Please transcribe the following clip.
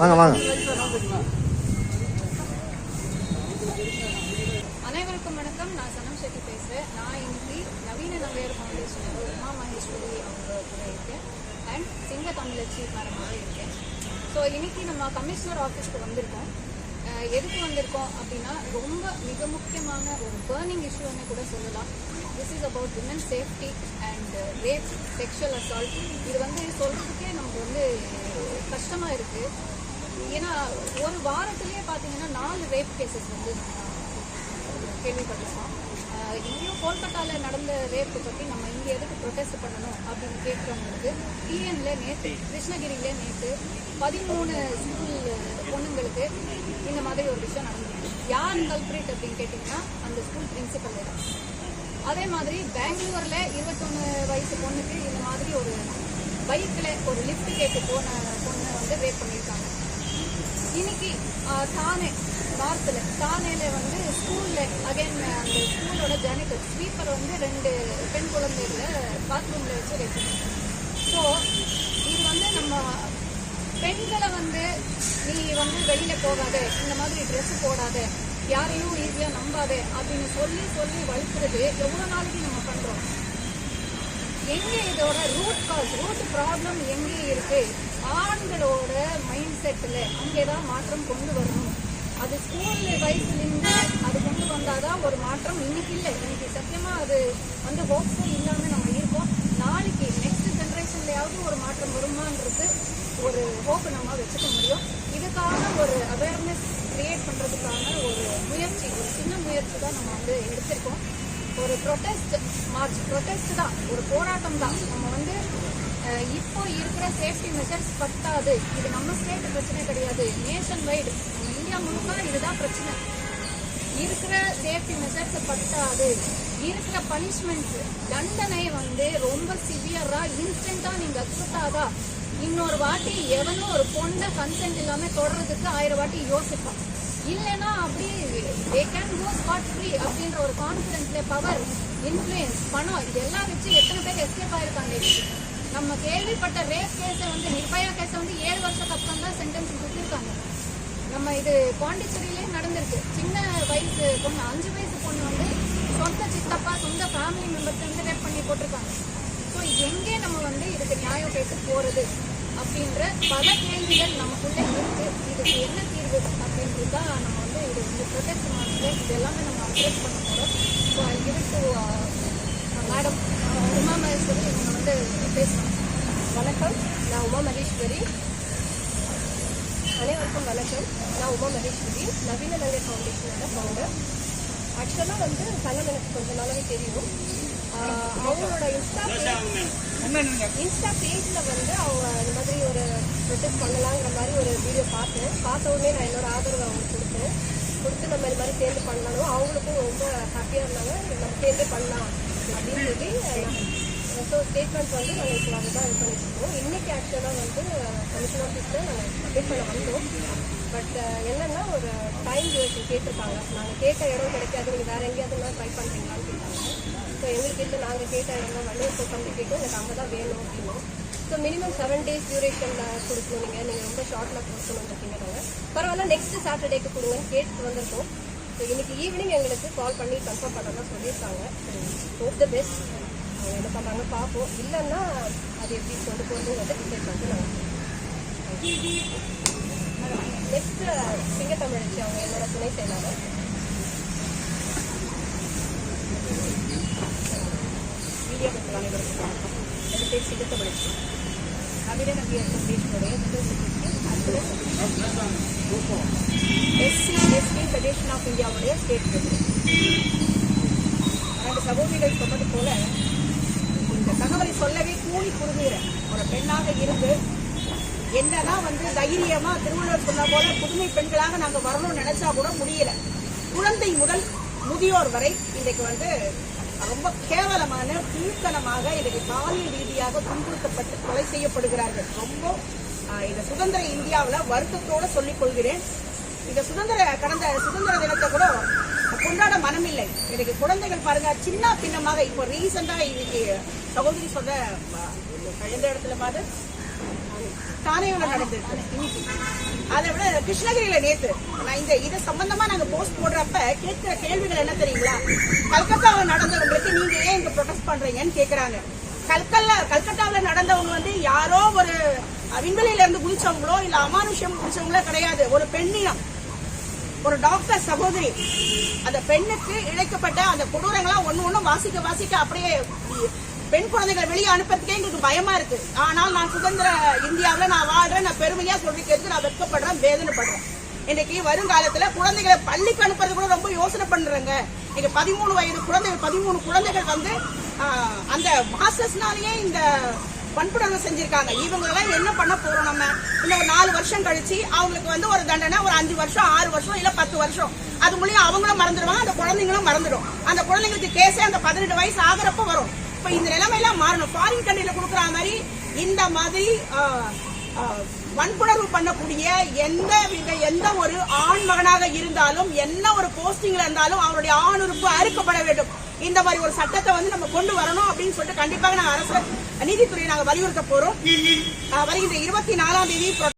வாங்க வாங்க. அனைவருக்கும் வணக்கம். நான் சனம் செட்டி பேசுகிறேன் நான் இன்னைக்கு நவீன நவ்வையர் ஃபவுண்டேஷன் உமா மகேஸ்வரி அவங்க கூட இருக்கேன். அண்ட் சிங்க தமிழச்சி மேடமாக இருக்கேன். ஸோ இன்னைக்கு நம்ம கமிஷனர் ஆஃபீஸ்க்கு வந்திருக்கோம். எதுக்கு வந்திருக்கோம் அப்படின்னா ரொம்ப மிக முக்கியமான ஒரு பேர்னிங் இஷ்யூன்னு கூட சொல்லலாம். This is about women safety and rape sexual assault இது வந்து சொல்கிறதுக்கே நமக்கு வந்து கஷ்டமாக இருக்குது ஏன்னா ஒரு வாரத்துலேயே பார்த்தீங்கன்னா நாலு ரேப் கேசஸ் வந்து கேள்விப்பட்டிருக்கோம். இங்கேயும் கோல்கட்டாவில் நடந்த ரேப்பு பற்றி நம்ம இங்கே எதுக்கு ப்ரொட்டஸ்ட் பண்ணணும் அப்படின்னு கேட்குறவங்களுக்கு டிஎன்ல நேற்று கிருஷ்ணகிரியில நேற்று பதிமூணு ஸ்கூல் பொண்ணுங்களுக்கு இந்த மாதிரி ஒரு விஷயம் நடந்திருக்கு. யார் கல்பிரேட் அப்படின்னு கேட்டிங்கன்னா அந்த ஸ்கூல் பிரின்சிபல் தான். அதே மாதிரி பெங்களூர்ல இருபத்தொன்னு வயசு பொண்ணுக்கு இந்த மாதிரி ஒரு பைக்ல ஒரு லிஃப்ட் கேட்டு போன பொண்ணை வந்து ரேப் பண்ணியிருக்காங்க. இன்னைக்கு தானே நார்த்தில் தானேல வந்து ஸ்கூல்ல அகைன் அந்த ஸ்கூலோட ஜானிட்டர் ஸ்வீப்பர் வந்து ரெண்டு பெண் குழந்தைகளை பாத்ரூம்ல வச்சு ரேப் ஸோ இது வந்து நம்ம பெண்களை வந்து நீ வந்து வெளியில போகாத இந்த மாதிரி ட்ரெஸ் போடாத யாரையும் ஈஸியா நம்பாத அப்படின்னு சொல்லி சொல்லி வளர்க்குறது எவ்வளவு நாளைக்கு நம்ம பண்றோம்? எங்க இதோட ரூட் காஸ் ரூட் ப்ராப்ளம் எங்கே இருக்கு? ஆண்களோட மைண்ட் செட்ல அங்கே தான் மாற்றம் கொண்டு வரணும். அது ஸ்கூல் வயசுலேருந்து அது கொண்டு வந்தாதான் ஒரு மாற்றம். இன்னைக்கு இல்லை. இன்னைக்கு சத்தியமா அது வந்து ஹோப்ஃபுல் இல்லாம நம்ம எப்படியாவது ஒரு மாற்றம் வருமான்றது ஒரு ஹோப்பை நம்ம வச்சுக்க முடியும். இதுக்கான ஒரு அவேர்னஸ் கிரியேட் பண்ணுறதுக்கான ஒரு முயற்சி ஒரு சின்ன முயற்சி தான் நம்ம வந்து எடுத்திருக்கோம். ஒரு ப்ரொட்டஸ்ட் மார்ச் ப்ரொட்டஸ்ட் தான். ஒரு போராட்டம் தான். நம்ம வந்து இப்போ இருக்கிற சேஃப்டி மெஷர்ஸ் பத்தாது. இது நம்ம ஸ்டேட் பிரச்சனை கிடையாது. நேஷன் வைடு நம்ம இந்தியா முழுக்க இதுதான் பிரச்சனை. இருக்கிற சேஃப்டி மெஷர்ஸ் பத்தாது. இருக்கிற பனிஷ்மெண்ட்ஸ் தண்டனை வந்து ரொம்ப சிவியரா இன்ஸ்டண்டா நீங்க கொடுத்தாதா இன்னொரு வாட்டி எவனும் ஒரு பொண்ணை கன்சென்ட் இல்லாம தொடறதுக்கு ஆயிரம் வாட்டி யோசிப்பான். இல்லைன்னா அப்படி they can go spot free அப்படின்ற ஒரு கான்ஃபிடன்ஸ்ல பவர் இன்ஃப்ளூயன்ஸ் பணம் இதெல்லாம் வச்சு எத்தனை பேர் எஸ்கேப் ஆயிருக்காங்க நம்ம கேள்விப்பட்ட ரேப் கேஸை வந்து நிர்பயா கேஸை வந்து ஏழு வருஷத்துக்கு அப்புறம் தான் சென்டென்ஸ் கொடுத்துருக்காங்க. நம்ம இது பாண்டிச்சேரியிலே நடந்திருக்கு. சின்ன வயசு பொண்ணு அஞ்சு வயசு பொண்ணு வந்து சொந்த சித்தப்பா சொந்த ஃபேமிலி மெம்பர்ஸ் வந்து ரேப் பண்ணி போட்டிருக்காங்க. ஸோ எங்கே நம்ம வந்து இதுக்கு நியாயம் பேச போறது அப்படின்ற பல கேள்விகள் நமக்குள்ளே இருக்கு. இதுக்கு என்ன தீர்வு அப்படின்றது தான் நம்ம வந்து இது வந்து ப்ரொடெக்ட் மாநில இது எல்லாமே நம்ம அட்ரஸ் பண்ண போகிறோம் ஸோ இது டு மேடம் உமா மகேஸ்வரி இவங்க வந்து பேசணும் வணக்கம். நான் உமா மகேஸ்வரி. அனைவருக்கும் வணக்கம். நான் உமா மகேஸ்வரி. நவீன நங்கை ஃபவுண்டேஷனோட ஃபவுண்டர் ஆக்சுவலாக வந்து சங்கம் எனக்கு கொஞ்ச நாளாவே தெரியும். அவங்களோட இன்ஸ்டா இன்ஸ்டா பேஜில் வந்து அவங்க இந்த மாதிரி ஒரு ப்ரொடெஸ்ட் பண்ணலாங்கிற மாதிரி ஒரு வீடியோ பார்த்தேன். பார்த்த உடனே நான் என்னோட ஆதரவு அவங்களுக்கு கொடுத்தேன். கொடுத்து நம்ம இந்த மாதிரி சேர்ந்து பண்ணணும் அவங்களுக்கும் ரொம்ப ஹாப்பியாக இருந்தாங்க. நம்ம சேர்ந்தே பண்ணலாம் அப்படின்னு சொல்லி ஸோ ஸ்டேட்மெண்ட் வந்து நாங்கள் இப்போ அதுதான் இது பண்ணிட்டுருக்கோம். இன்றைக்கி ஆக்சுவலாக வந்து கமிஷன் ஆஃபீஸில் நாங்கள் அப்டேட் பண்ண வந்தோம் பட் என்னென்னா ஒரு டைம் டியூரேஷன் கேட்டிருக்காங்க. நாங்கள் கேட்ட இடம் கிடைக்காது. நீங்கள் வேறு எங்கேயாவது ட்ரை பண்ணுறீங்களான்னு கேட்டாங்க. ஸோ எங்களுக்கு இல்லை நாங்கள் கேட்ட இடம் வள்ளுவர் கோட்டம் கேட்டோம் எனக்கு அங்கே தான் வேணும் அப்படின்னோம் ஸோ மினிமம் செவன் டேஸ் டியூரேஷனில் கொடுக்கணும் நீங்கள் நீங்கள் ரொம்ப ஷார்ட்டில் கொடுக்கணும் இருக்கீங்க பரவாயில்ல நெக்ஸ்ட் சாட்டர்டேக்கு கொடுங்கன்னு கேட்டு வந்திருக்கோம். ஸோ இன்னைக்கு ஈவினிங் எங்களுக்கு கால் பண்ணி கன்ஃபார்ம் பண்ணலாம் சொல்லியிருக்காங்க. ஹோப் த பெஸ்ட் என்ன பண்ணுறாங்க பார்ப்போம் இல்லைன்னா அது எப்படி கொண்டு போகிறதுங்கிறத டிசைட் பண்ணிட்டு நாங்கள் நெக்ஸ்ட் சிங்க தமிழச்சி அவங்க என்னோட துணை செயலாளர். வீடியோ மக்கள் அனைவருக்கும் வணக்கம் என் பேர் சிங்க தமிழச்சி நவீன நம்பியர் ஃபவுண்டேஷனுடைய எஸ்சி எஸ்டி ஃபெடரேஷன் ஆஃப் இந்தியாவுடைய ஸ்டேட் ரெண்டு சகோதரிகள் சொன்னது போல தகவலை சொல்லவே கூலி குறுகுகிற ஒரு பெண்ணாக இருந்து என்னதான் வந்து தைரியமா திருவள்ளுவர் சொன்ன போல புதுமை பெண்களாக நாங்க வரணும்னு நினைச்சா கூட முடியல. குழந்தை முதல் முதியோர் வரை இன்றைக்கு வந்து ரொம்ப கேவலமான கீழ்த்தனமாக இன்றைக்கு பாலியல் ரீதியாக துன்புறுத்தப்பட்டு கொலை செய்யப்படுகிறார்கள். ரொம்ப இந்த சுதந்திர இந்தியாவில் வருத்தத்தோடு சொல்லிக் கொள்கிறேன். இந்த சுதந்திர கடந்த சுதந்திர தினத்தை கூட கொண்டாட மனமில்லை. இன்னைக்கு குழந்தைகள் பாருங்க சின்ன பின்னமாக இப்போ ரீசெண்டா இன்னைக்கு சகோதரி சொன்ன அஹ், எந்த இடத்துல பாரு. தானேவில் நடந்தது அதை விட கிருஷ்ணகிரியில நேத்து நான் இந்த இது சம்பந்தமா நாங்க போஸ்ட் போடுறப்ப கேட்கிற கேள்விகள் என்ன தெரியுங்களா? கல்கத்தாவில் நடந்தவங்களுக்கு நீங்க ஏன் இங்க ப்ரொடெஸ்ட் பண்றீங்கன்னு கேக்குறாங்க. கல்கல்ல கல்கத்தாவில் நடந்தவங்க வந்து யாரோ ஒரு விண்வெளியில இருந்து குதிச்சவங்களோ இல்ல அமானுஷம் குதிச்சவங்களோ கிடையாது. ஒரு பெண்ணினம் ஒரு டாக்டர் சகோதரி அந்த பெண்ணுக்கு இழைக்கப்பட்ட அந்த கொடூரங்களாம் ஒண்ணு ஒண்ணு வாசிக்க வாசிக்க அப்படியே பெண் குழந்தைகள் வெளியே அனுப்புறதுக்கே எங்களுக்கு பயமா இருக்கு. ஆனால் நான் சுதந்திர இந்தியாவில் நான் வாழ்றேன் நான் பெருமையா சொல்லிக்கிறது நான் வெட்கப்படுறேன் வேதனைப்படுறேன். இன்னைக்கு வருங்காலத்துல குழந்தைகளை பள்ளிக்கு அனுப்புறது கூட ரொம்ப யோசனை பண்றேங்க. இங்க பதிமூணு வயது குழந்தைகள் பதிமூணு குழந்தைகள் வந்து அந்த மாஸ்டர்ஸ்னாலேயே இந்த வன்புணர்வு செஞ்சிருக்காங்க. இவங்களெல்லாம் என்ன பண்ண போறோம் நம்ம? இன்னும் ஒரு நாலு வருஷம் கழிச்சு அவங்களுக்கு வந்து ஒரு தண்டனை ஒரு அஞ்சு வருஷம் ஆறு வருஷம் இல்ல பத்து வருஷம். அது மூலியம் அவங்களும் மறந்துடுவாங்க அந்த குழந்தைங்களும் மறந்துடும். அந்த குழந்தைங்களுக்கு கேஸே அந்த பதினெட்டு வயசு ஆகிறப்ப வரும். இப்ப இந்த நிலைமையெல்லாம் மாறணும். ஃபாரின் கண்ட்ரில கொடுக்குற மாதிரி இந்த மாதிரி வன்புணர்வு பண்ணக்கூடிய எந்த வித எந்த ஒரு ஆண் மகனாக இருந்தாலும் என்ன ஒரு போஸ்டிங்ல இருந்தாலும் அவருடைய ஆண் உறுப்பு அறுக்கப்பட வேண்டும். இந்த மாதிரி ஒரு சட்டத்தை வந்து நம்ம கொண்டு வரணும் அப்படின்னு சொல்லிட்டு கண்டிப்பாக நாங்கள் அரசு நீதித்துறையை நாங்கள் வலியுறுத்த போறோம். வருகின்ற இருபத்தி நாலாம் தேதி